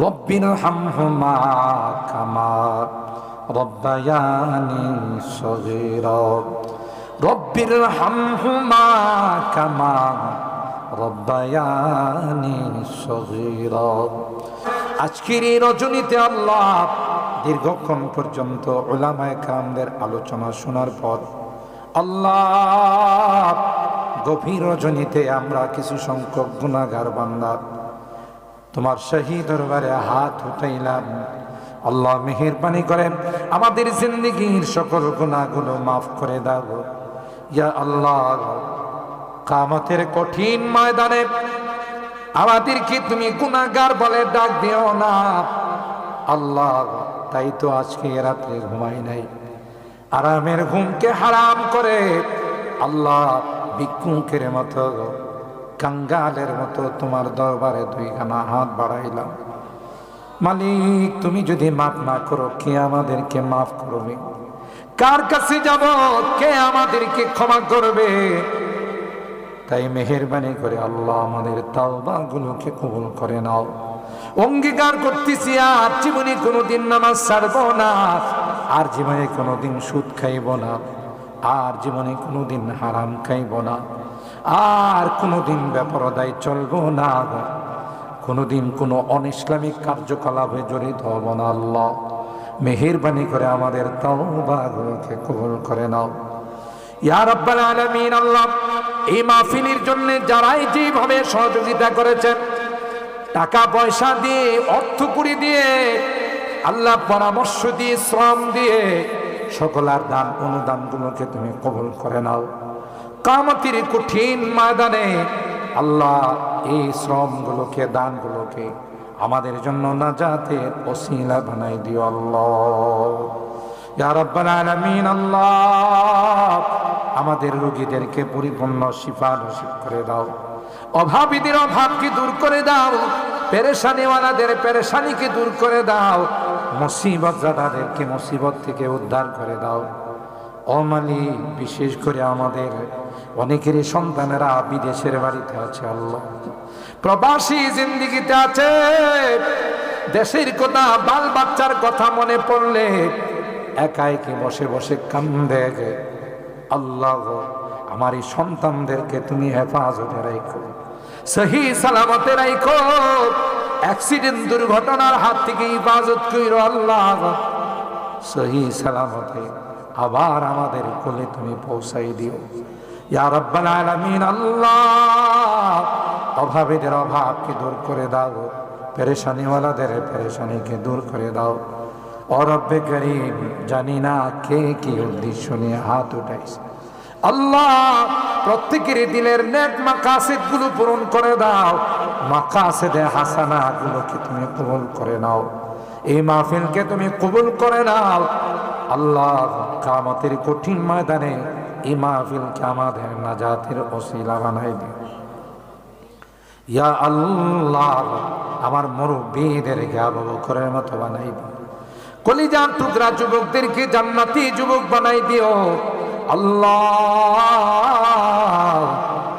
রব্বির হামহুমা কামা রব্বায়ানি সগীরা। রব্বির কামা রব্বায়ানি সগীরা। আজকের এই রজনীতে আল্লাহ দীর্ঘক্ষণ পর্যন্ত ওলামায় কামদের আলোচনা শোনার পর আল্লাহ গভীর রজনীতে আমরা কিছু সংখ্যক গুণাগার বান্দা তোমার শাহী দরবারে হাত উঠাইলাম। আল্লাহ মেহেরবানি করেন, আমাদের জিন্দগির সকল গুণাগুলো মাফ করে দাও। ইয়া আল্লাহ কামতের কঠিন ময়দানে আমাদেরকে তুমি গুণাগার বলে ডাক দিও না। আল্লাহ, তাই তো আজকে রাত্রে ঘুমাই নাই। আরামের ঘুমকে হারাম করে আল্লাহ ভিক্ষুকের মতো কাঙ্গালের মতো তোমার দরবারে দুইখানা হাত বাড়াইলাম। মালিক, তুমি যদি মাফ না করো, কে আমাদেরকে মাফ করবে? কার কাছে যাব? কে আমাদেরকে ক্ষমা করবে? তাই মেহরবানি করে আল্লাহ আমাদের তাওবা গুলোকে কবুল করে নাও। অঙ্গীকার করতেছি, আর জীবনে কোনোদিন নামাজ ছাড়বো না, আর জীবনে কোনোদিন সুদ খাইব না, আর জীবনে কোনোদিন হারাম খাইব না। আর কোনোদিন ব্যাপারদায় চলবো না কোনোদিন কোনো অনিসলামিক কার্যকলাপে জড়িত হব না আল্লাহ। মেহেরবানি করে আমাদের তাওবাগুলোকে কবুল করে নাও। ইয়া আল্লাহ, এই সহযোগিতা করেছেন, টাকা পয়সা দিয়ে দিয়ে, আল্লাহ পরামর্শ দিয়ে, শ্রম দিয়ে অনুদানগুলোকে তুমি কবুল করে নাও। কামতির কঠিন ময়দানে আল্লাহ এই শ্রমগুলোকে, দানগুলোকে আমাদের জন্য নাজাতের ওসিলা বানাই দিও আল্লাহ। আল্লাহ, আমাদের রোগীদেরকে পরিপূর্ণ শিফা করে দাও। অভাবীদের অভাবকে দূর করে দাও। পেরেশানিওয়ালাদের পেরেশানিকে দূর করে দাও। মুসিবত জাদাদেরকে মুসিবত থেকে উদ্ধার করে দাও। অমালি বিশেষ করে আমাদের অনেকেরই সন্তানেরা বিদেশের বাড়িতে আছে, আল্লাহ। প্রবাসী জিন্দিগিতে আছে। দেশের কথা, বাল বাচ্চার কথা মনে পড়লে একা একে বসে বসে কান্দে আল্লাহ, আমার এই সন্তানদেরকে তুমি হেফাজতে রাখো। সহি সালামতে রাখো। অ্যাক্সিডেন্ট দুর্ঘটনার হাত থেকে হেফাজত কইরো, আল্লাহ। সহি সালামতে আবার আমাদের কোলে তুমি পৌঁছাই দিও। ইয়া রাব্বাল আলামিন, আল্লাহ। অভাবীদের অভাবকে দূর করে দাও। পেরেশানিওয়ালাদের পেরেশানিকে দূর করে দাও। অরব্বে করিম, জানি না কে কি উদ্দেশ্য নিয়ে হাত উঠাইছে। আল্লাহ, প্রত্যেকের দিলের নেক মাকাসিদগুলো পূরণ করে দাও। মাকাসিদে হাসানা গুলোকে তুমি কবুল করে নাও। এই মাহফিলকে তুমি কবুল করে নাও। আল্লাহ কামতের কঠিন ময়দানে এই আমাদের নাজাতের ওসিলা বানাই দিও ইয়া আল্লাহ, আমার মুরব্বীদেরকে আবু বকরের মতো বানাই দিও কলিজার টুকরা যুবকদেরকে জান্নাতি যুবক বানাই দিও। আল্লাহ,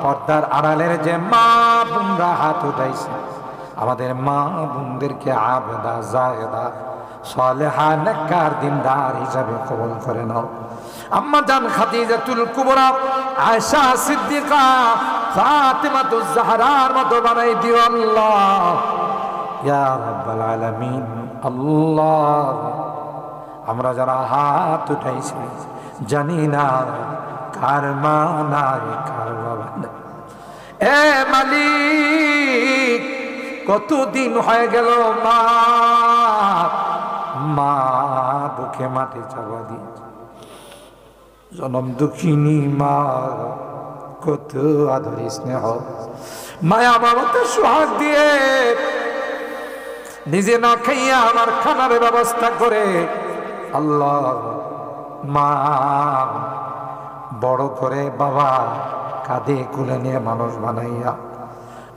পর্দার আড়ালের যে মা বোনরা হাত উঠাইছে, আমাদের মা বোনদেরকে আবেদা, জায়দা, সালেহা, নেককার, দিনদার হিসাবে কবল করে নাও। আম্মা জান খাদিজাতুল কুবরা, আয়েশা সিদ্দিকা, ফাতিমাতুজ জাহরার মতো বানাই দিও আল্লাহ। ইয়া রাব্বাল আলামিন, আল্লাহ। আমরা যারা হাত উঠাইছি, জানি না কার মা নাই কার বাবা নাই এ মালিক, কতদিন হয়ে গেল মা? মা বুকে মাটি চাপা দিয়েছে। জনম দুঃখিনী মা, কত আদরি স্নেহ। মায়া বাবাকে সোহাগ দিয়ে নিজে না খাইয়া আমার খানার ব্যবস্থা করে আল্লাহ মা, বড় করে বাবা কাঁধে কুলে নিয়ে মানুষ বানাইয়া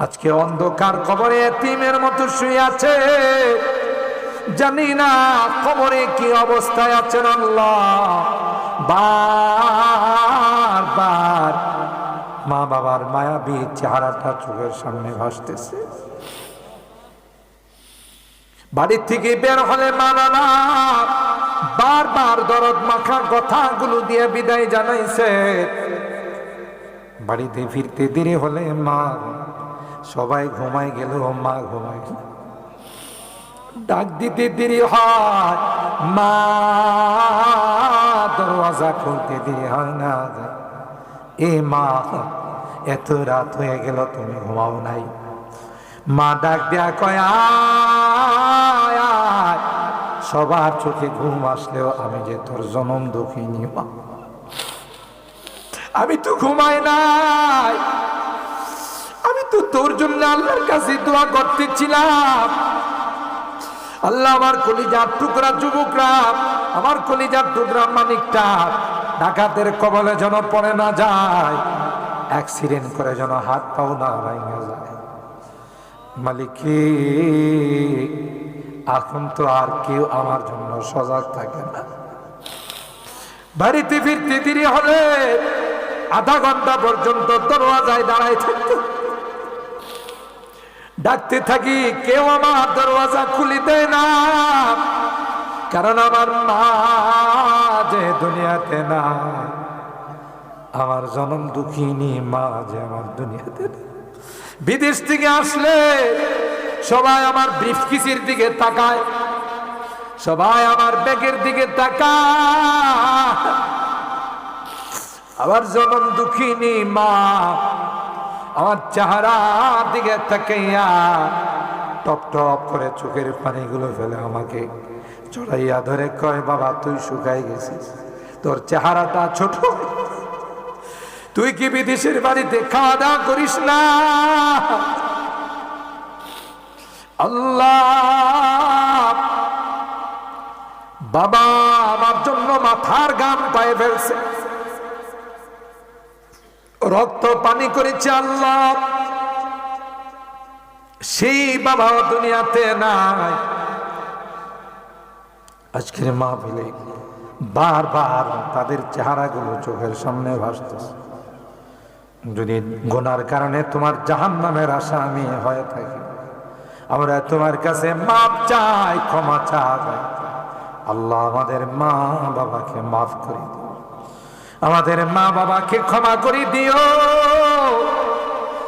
আজকে অন্ধকার কবরে এতিমের মতো শুয়ে আছে। জানি না কবরে কি অবস্থায় আছেন আল্লাহ। বার বার মা বাবার মায়াবী চেহারাটা চোখের সামনে ভাসতেছে। বাড়ির থেকে বের হলে মানানা বারবার দরদ মাখা কথাগুলো দিয়ে বিদায় জানাইছে। বাড়িতে ফিরতে দেরি হলে মা সবাই ঘুমাই গেল মা ঘুমাই ডাক দিতে দেরি হয়, মা। দরওয়াজা খুলতে দেরি হয় না এ মা, এত রাত হয়ে গেল, তুমি ঘুমাও নাই। মা ডাক দেয়া কয়। সবার চোখে ঘুম আসলেও আমি যে তোর জনম দুঃখিনী, মা। আমি তো ঘুমাই নাই। আমি তো তোর জন্য আল্লাহর কাছে দোয়া করতেছিলাম। আল্লাহ আমার কলিজার টুকরা যুবকরা, আমার কলিজার টুকরা মানিকটা, ডাকাতের কবলে যেন পড়ে না যায়, অ্যাক্সিডেন্ট করে যেন হাত পাও না ভেঙে যায়। মালিক, এখন তো আর কেউ আমার জন্য সজাগ থাকে না। বাড়িতে ফিরতে দেরি হলে আধা ঘণ্টা পর্যন্ত দরওয়াজায় দাঁড়ায় থাকতো ডাকতে থাকি, কেউ আমার দরওয়াজা খুলি দেয় না কারণ আমার মা যে দুনিয়াতে না, আমার জনম দুঃখিনী মা যে আমার দুনিয়াতে নেই। বিদেশ থেকে আসলে সবাই আমার ব্রিফকিসের দিকে তাকায়, সবাই আমার ব্যাগের দিকে তাকায় আমার জনম দুঃখিনী মা আমার চেহারার দিকে তাকাইয়া টপ টপ করে চোখের পানিগুলো ফেলে আমাকে চড়াইয়া ধরে কয়, বাবা, তুই শুকাই গেছিস। তোর চেহারাটা ছোট। তুই কি বিদেশের বাড়িতে খাওয়া দাওয়া করিস না? আল্লাহ, বাবা আমার জন্য মাথার গান পায়ে ফেলছে। রক্ত পানি করেছে আল্লাহ। সেই বাবা দুনিয়াতে নাই। আজকের মা ফেলে বারবার তাদের চেহারাগুলো চোখের সামনে ভাসতেছে। যদি গোনার কারণে তোমার জাহান নামের আশা আমি হয়ে থাকি, আমরা তোমার কাছে মাপ চাই, ক্ষমা চাই। আল্লাহ আমাদের মা বাবাকে মাফ করে দিও আমাদের মা বাবাকে ক্ষমা করে দিও।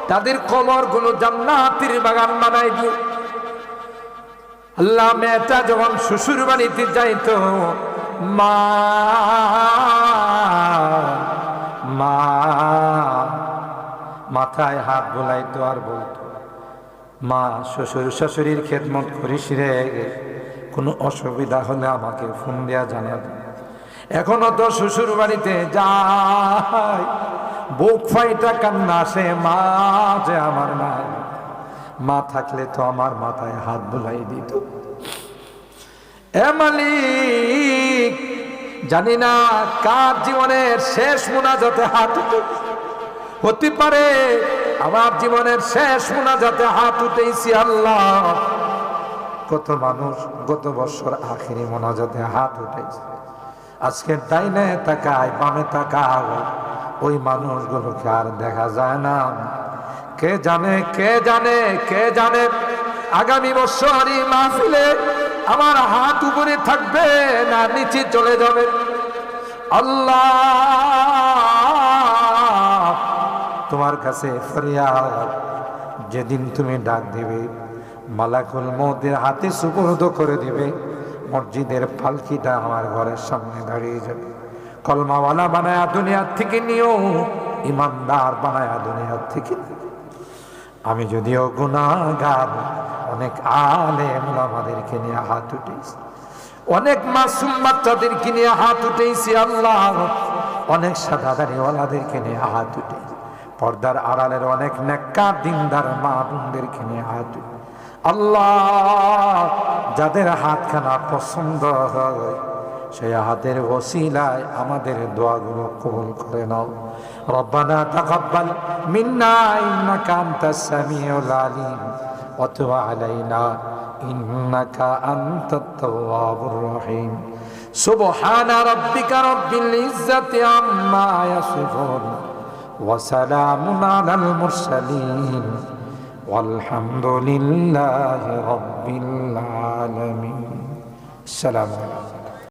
তাদের কবরগুলো জান্নাতের বাগান বানাই দিও। আল্লাহ মেয়েটা যখন শ্বশুর বাড়িতে যাইতো, মা মা, মাথায় হাত বোলাইতো আর বলতো, মা, শ্বশুর শাশুড়ির খেদমত করিস রে। কোনো অসুবিধা হলে আমাকে ফোন দেয়া জানাবে। এখনও তো শ্বশুর বাড়িতে যাই বুক ফাইটা কান্না আসে মা যে আমার নাই। মা থাকলে তো আমার মাথায় হাত বুলাই দিত। জানি না কার জীবনের শেষ মোনাজাতে হাত হতে পারে আমার জীবনের শেষ মোনাজাতে হাত উঠেছি আল্লাহ। কত মানুষ গত বছর আখিরি মোনাজাতে হাত উঠেছে। আজকে ডাইনে তাকায়, বামে তাকায় ওই মানুষগুলোকে আর দেখা যায় না। কে জানে কে জানে কে জানে? আগামী বছরই মাহফিলে আমার হাত উপরে থাকবে না, নিচে চলে যাবে। আল্লাহ! তোমার কাছে যেদিন তুমি ডাক দিবে, মালাকুল মৌদের হাতে সুপর্দ করে দিবে। মসজিদের পালকিটা আমার ঘরের সামনে দাঁড়িয়ে যাবে। কলমাওয়ালা বানায়া দুনিয়ার থেকে নিও, ইমানদার বানায়া দুনিয়ার থেকে আমি যদিও গুণাগার অনেক আলেম আমাদেরকে নিয়ে হাত উঠেছি। অনেক মাসুম বাচ্চাদেরকে নিয়ে হাত উঠেছি আল্লাহ। অনেক সাদাদারিওয়ালাদেরকে নিয়ে হাত উঠেছি। পর্দার আড়ালের অনেক নেককার দিনদার মা বোনদেরকে নিয়ে হাত আল্লাহ, যাদের হাতখানা পছন্দ হয়, সেই হাতের ওসিলায় আমাদের দোয়াগুলো কবুল করে নাও। রব্বানা তাকাব্বাল মিন্না ইন্নাকা আনতাস সামিউল আলিম তুব আলাইনা ইন্নাকা আনতাত তাওয়াবুর রহিম। সুবহানা রাব্বিকা রাব্বিল ইজ্জাতি আম্মা وسلام على المرسلين والحمد لله رب العالمين. السلام عليكم.